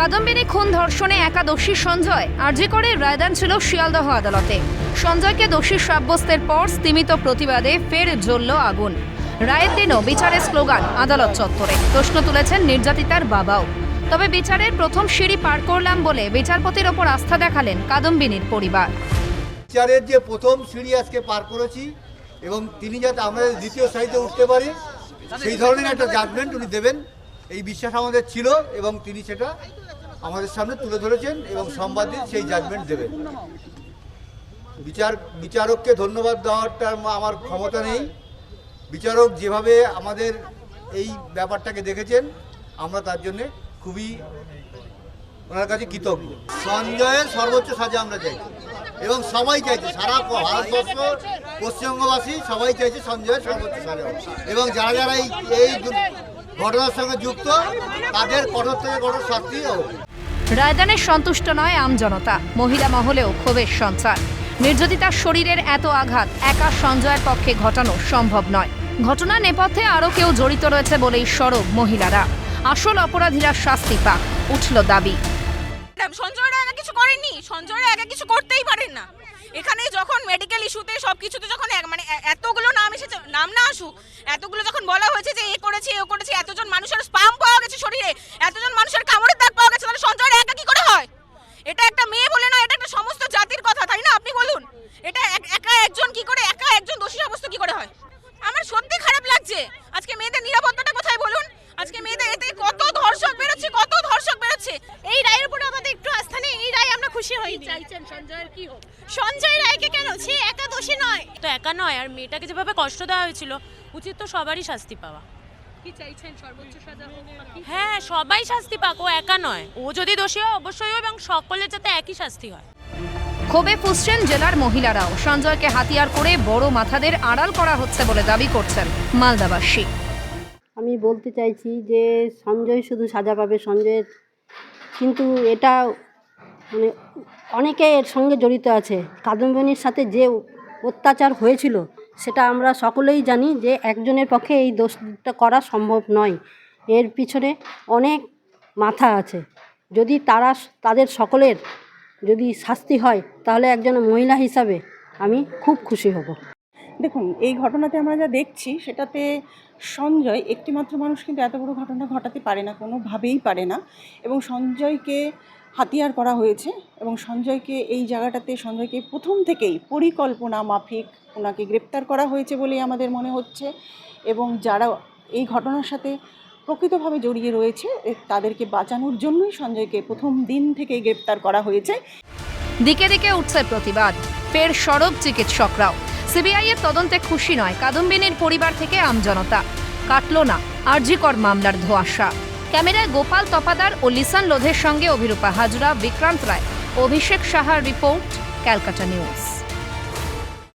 কাদম্বিনী খুন ধর্ষণে একা দোষী সঞ্জয়। আরজি করে রায়দান ছিল শিয়ালদহ আদালতে। সঞ্জয়কে দোষী সাব্যস্তের পর স্তিমিত প্রতিবাদে ফের জ্বলল আগুন। রায়ের দিনও বিচারের স্লোগান, আদালত চত্বরে। প্রশ্ন তুলেছেন নির্যাতিতার বাবাও। তবে বিচারের প্রথম সিঁড়ি পার করলাম বলে বিচারপতির ওপর আস্থা দেখালেন কাদম্বিনীর পরিবার। বিচারের যে প্রথম সিঁড়ি আজকে পার করেছি এবং তিনি যাতে আমাদের দ্বিতীয় সারিতে উঠতে পারি, সেই ধরনের একটা জাজমেন্ট উনি দেবেন। এই বিশ্বাস আমাদের ছিল এবং তিনি সেটা আমাদের সামনে তুলে ধরেছেন এবং সংবাদিক সেই জাজমেন্ট দেবেন। বিচার, বিচারককে ধন্যবাদ দেওয়াটা আমার ক্ষমতা নেই। বিচারক যেভাবে আমাদের এই ব্যাপারটাকে দেখেছেন, আমরা তার জন্যে খুবই ওনার কাছে কৃতজ্ঞ। সঞ্জয়ের সর্বোচ্চ সাজা আমরা চাইছি এবং সবাই চাইছে, সারা ভারতবর্ষ, পশ্চিমবঙ্গবাসী সবাই চাইছে সঞ্জয়ের সর্বোচ্চ সাজা এবং যারা যারা এই ঘটনার সঙ্গে যুক্ত, তাদের কঠোর থেকে কঠোর শাস্তি হোক। রায়দানে সন্তুষ্ট নয় আমজনতা মহিলা মহলেও ক্ষোভের সঞ্চার। নির্যাতিতার শরীরের এত আঘাত, একা সঞ্জয়ের পক্ষে ঘটানো সম্ভব নয়। ঘটনা নেপথ্যে আরও কেউ জড়িত রয়েছে বলেই সরব মহিলারা। আসল অপরাধীরা শাস্তি পাক, উঠল দাবি। সঞ্জয়রা একা কিছু করেননি? সঞ্জয়রা একা কিছু করতেই পারেন না। এখানে যখন মেডিকেল ইস্যুতে সব কিছুতে যখন মানে এতগুলো নাম এসেছে, নাম না আসুক, এতগুলো যখন বলা হয়েছে যে এ করেছে ও করেছে, এতজন মানুষের স্পাম পাওয়া গেছে শরীরে, এতজন মানুষের কামড়ের দাগ পাওয়া গেছে তাহলে সঞ্জয়রা একা কি করে হয় এটা একটা মেয়ে বলে না এটা একটা সমস্ত জাতির কথা তাই না? আপনি বলুন এটা এক- একা একজন কি করে একা একজন দোষী সাব্যস্ত কি করে হয়? আমার সত্যি খারাপ লাগছে। আজকে মেয়েদের নিরাপত্তাটা কোথায় বলুন? আজকে মেয়েদের এতে কত ধর্ষক বেরোচ্ছে কত ধর্ষক বেরোচ্ছে? এই রায়ের উপরে আমাদের একটু আস্থা নেই এই রায় আমরা খুশি হইনি। চাইছেন সঞ্জয়ের কি হোক? সঞ্জয় রায়কে কেন? সে একা দোষী নয়। তো একা নয় আর মেয়েটাকে যেভাবে কষ্ট দেওয়া হয়েছিল উচিত তো সবারই শাস্তি পাওয়া। কি চাইছেন? সর্বোচ্চ সাজা হোক হ্যাঁ সবাই শাস্তি পাক ও একা নয়। ও যদি দোষী হয় অবশ্যই এবং সকলের যাতে একই শাস্তি হয়। ক্ষোভে ফুসছেন জেলার মহিলারাও। সঞ্জয়কে হাতিয়ার করে বড় মাথাদের আড়াল করা হচ্ছে বলে দাবি করছেন মালদাবাসী। আমি বলতে চাইছি যে সঞ্জয় শুধু সাজা পাবে সঞ্জয়ের কিন্তু এটা মানে অনেকে এর সঙ্গে জড়িত আছে। কাদম্বিনীর সাথে যে অত্যাচার হয়েছিল সেটা আমরা সকলেই জানি যে একজনের পক্ষে এই দোষটা করা সম্ভব নয়। এর পিছনে অনেক মাথা আছে। যদি তারা তাদের সকলের যদি শাস্তি হয়, তাহলে একজন মহিলা হিসাবে আমি খুব খুশি হব। দেখুন, এই ঘটনাতে আমরা যা দেখছি, সেটাতে সঞ্জয় একটিমাত্র মানুষ কিন্তু এত বড় ঘটনা ঘটাতে পারে না, কোনোভাবেই পারে না। এবং সঞ্জয়কে হাতিয়ার করা হয়েছে এবং সঞ্জয়কে এই জায়গাটাতে সঞ্জয়কে প্রথম থেকেই পরিকল্পনা মাফিক ওনাকে গ্রেপ্তার করা হয়েছে বলেই আমাদের মনে হচ্ছে এবং যারা এই ঘটনার সাথে প্রকৃতভাবে জড়িয়ে রয়েছে তাদেরকে বাঁচানোর জন্যই সঞ্জয়কে প্রথম দিন থেকেই গ্রেপ্তার করা হয়েছে। দিকে দিকে উঠছে প্রতিবাদ। ফের সরব চিকিৎসকরাও। সিবিআই এর তদন্তে খুশি নয়, কাদম্বিনীর পরিবার থেকে আমজনতা। কাটল না আরজিকর মামলার ধোঁয়াশা। ক্যামেরায় গোপাল তপাদার ও লিসান লোধের সঙ্গে অভিরূপা হাজরা, বিক্রান্ত রায়। অভিষেক সাহার রিপোর্ট, ক্যালকাটা নিউজ।